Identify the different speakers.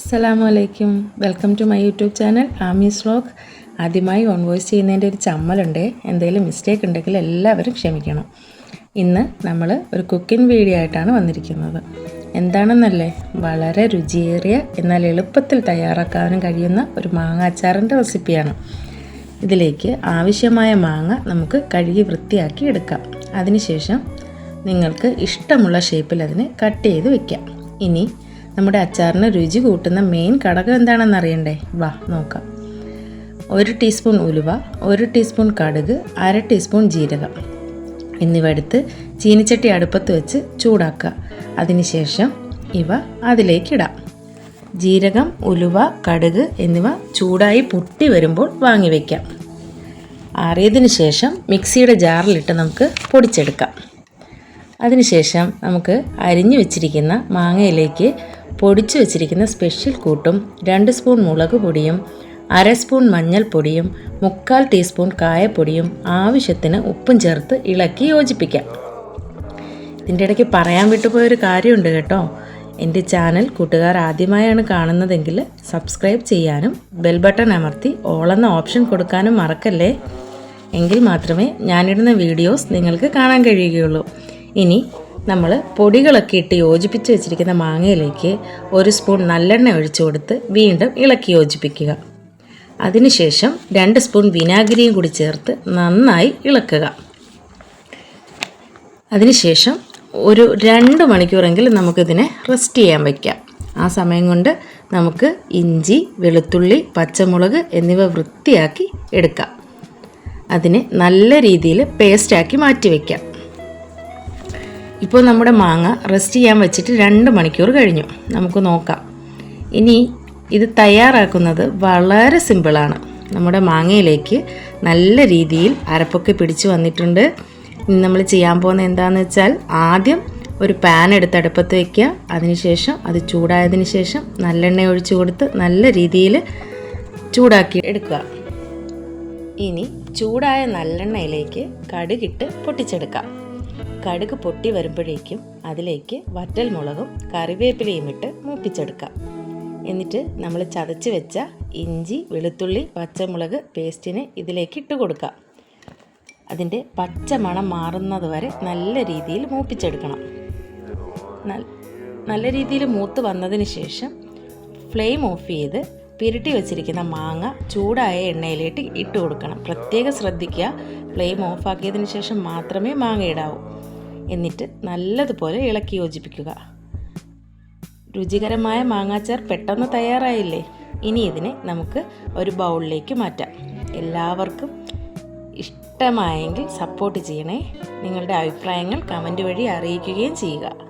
Speaker 1: അസ്സലാമു അലൈക്കും. Welcome to my YouTube channel. Ami's vlog ആദ്യമായി ഓൺ വോയിസ് ചെയ്യുന്നതിന്റെ ഒരു ചമ്മലുണ്ട്. എന്തെങ്കിലും മിസ്റ്റേക്ക് ഉണ്ടെങ്കിൽ എല്ലാവരും ക്ഷമിക്കണം. ഇന്ന് നമ്മൾ ഒരു കുക്കിംഗ് വീഡിയോ ആയിട്ടാണ് വന്നിരിക്കുന്നത്. എന്താണെന്നല്ലേ? വളരെ രുചിയേറിയ എന്നാൽ എളുപ്പത്തിൽ തയ്യാറാക്കാനും കഴിയുന്ന ഒരു മാങ്ങ അച്ചാറിന്റെ റെസിപ്പിയാണ് ഇതിലേക്ക് ആവശ്യമായ മാങ്ങ നമുക്ക് കഴുകി വൃത്തിയാക്കി എടുക്കാം. അതിനുശേഷം നിങ്ങൾക്ക് ഇഷ്ടമുള്ള ഷേപ്പിൽ അതിനെ കട്ട് ചെയ്ത് വയ്ക്കാം ഇനി നമ്മുടെ അച്ചാറിന് രുചി കൂട്ടുന്ന മെയിൻ ഘടകം എന്താണെന്ന് അറിയണ്ടേ? വാ നോക്കാം. ഒരു ടീസ്പൂൺ ഉലുവ ഒരു ടീസ്പൂൺ കടുക് അര ടീസ്പൂൺ ജീരകം. എന്നിവ എടുത്ത് ചീനിച്ചട്ടി അടുപ്പത്ത് വെച്ച് ചൂടാക്കുക. അതിനുശേഷം ഇവ അതിലേക്കിടാം ജീരകം ഉലുവ കടുക് എന്നിവ ചൂടായി പൊട്ടി വരുമ്പോൾ വാങ്ങി വയ്ക്കാം ആറിയതിന് ശേഷം മിക്സിയുടെ ജാറിലിട്ട് നമുക്ക് പൊടിച്ചെടുക്കാം. അതിനുശേഷം നമുക്ക് അരിഞ്ഞു വെച്ചിരിക്കുന്ന മാങ്ങയിലേക്ക് പൊടിച്ചു വെച്ചിരിക്കുന്ന സ്പെഷ്യൽ കൂട്ടും രണ്ട് സ്പൂൺ മുളക് പൊടിയും അര സ്പൂൺ മഞ്ഞൾപ്പൊടിയും മുക്കാൽ ടീസ്പൂൺ കായപ്പൊടിയും ആവശ്യത്തിന് ഉപ്പും ചേർത്ത് ഇളക്കി യോജിപ്പിക്കാം. ഇതിന്റെ ഇടയ്ക്ക് പറയാൻ വിട്ടുപോയൊരു കാര്യമുണ്ട് കേട്ടോ. എന്റെ ചാനൽ കൂട്ടുകാർ ആദ്യമായാണ് കാണുന്നതെങ്കിൽ സബ്സ്ക്രൈബ് ചെയ്യാനും ബെൽ ബട്ടൺ അമർത്തി ഓളെന്ന ഓപ്ഷൻ കൊടുക്കാനും മറക്കല്ലേ? എങ്കിൽ മാത്രമേ ഞാനിടുന്ന വീഡിയോസ് നിങ്ങൾക്ക് കാണാൻ കഴിയുകയുള്ളൂ. ഇനി നമ്മൾ പൊടികളൊക്കെ ഇട്ട് യോജിപ്പിച്ച് വെച്ചിരിക്കുന്ന മാങ്ങയിലേക്ക് ഒരു സ്പൂൺ നല്ലെണ്ണ ഒഴിച്ചു കൊടുത്ത് വീണ്ടും ഇളക്കി യോജിപ്പിക്കുക. അതിനുശേഷം രണ്ട് സ്പൂൺ വിനാഗിരിയും കൂടി ചേർത്ത് നന്നായി ഇളക്കുക. അതിനുശേഷം ഒരു രണ്ട് മണിക്കൂറെങ്കിലും നമുക്കിതിനെ റെസ്റ്റ് ചെയ്യാൻ വയ്ക്കാം ആ സമയം കൊണ്ട് നമുക്ക് ഇഞ്ചി വെളുത്തുള്ളി പച്ചമുളക് എന്നിവ വൃത്തിയാക്കി എടുക്കാം. അതിനെ നല്ല രീതിയിൽ പേസ്റ്റാക്കി മാറ്റി വയ്ക്കാം ഇപ്പോൾ നമ്മുടെ മാങ്ങ റെസ്റ്റ് ചെയ്യാൻ വെച്ചിട്ട് രണ്ട് മണിക്കൂർ കഴിഞ്ഞു. നമുക്ക് നോക്കാം. ഇനി ഇത് തയ്യാറാക്കുന്നത് വളരെ സിമ്പിളാണ് നമ്മുടെ മാങ്ങയിലേക്ക് നല്ല രീതിയിൽ അരപ്പൊക്കെ പിടിച്ചു വന്നിട്ടുണ്ട്. ഇനി നമ്മൾ ചെയ്യാൻ പോകുന്നത് എന്താണെന്ന് വെച്ചാൽ ആദ്യം ഒരു പാൻ എടുത്ത് അടുപ്പത്ത് വയ്ക്കുക അതിനുശേഷം അത് ചൂടായതിന് ശേഷം നല്ലെണ്ണ ഒഴിച്ചു കൊടുത്ത് നല്ല രീതിയിൽ ചൂടാക്കി എടുക്കുക. ഇനി ചൂടായ നല്ലെണ്ണയിലേക്ക് കടുകിട്ട് പൊട്ടിച്ചെടുക്കാം. കടുക് പൊട്ടി വരുമ്പോഴേക്കും അതിലേക്ക് വറ്റൽ മുളകും കറിവേപ്പിലയും ഇട്ട് മൂപ്പിച്ചെടുക്കാം. എന്നിട്ട് നമ്മൾ ചതച്ച് വെച്ച ഇഞ്ചി വെളുത്തുള്ളി പച്ചമുളക് പേസ്റ്റിന് ഇതിലേക്ക് ഇട്ട് കൊടുക്കാം. അതിന്റെ പച്ച മണം മാറുന്നത് വരെ നല്ല രീതിയിൽ മൂപ്പിച്ചെടുക്കണം. നല്ല രീതിയിൽ മൂത്ത് വന്നതിന് ശേഷം ഫ്ലെയിം ഓഫ് ചെയ്ത് പിരട്ടി വെച്ചിരിക്കുന്ന മാങ്ങ ചൂടായ എണ്ണയിലേക്ക് ഇട്ട് കൊടുക്കണം. പ്രത്യേകം ശ്രദ്ധിക്കുക ഫ്ലെയിം ഓഫാക്കിയതിന് ശേഷം മാത്രമേ മാങ്ങ ഇടാവൂ. എന്നിട്ട് നല്ലതുപോലെ ഇളക്കി യോജിപ്പിക്കുക. രുചികരമായ മാങ്ങാച്ചാർ പെട്ടെന്ന് തയ്യാറായില്ലേ? ഇനി ഇതിനെ നമുക്ക് ഒരു ബൗളിലേക്ക് മാറ്റാം. എല്ലാവർക്കും ഇഷ്ടമായെങ്കിൽ സപ്പോർട്ട് ചെയ്യണേ. നിങ്ങളുടെ അഭിപ്രായങ്ങൾ കമന്റ് വഴി അറിയിക്കുകയും ചെയ്യുക.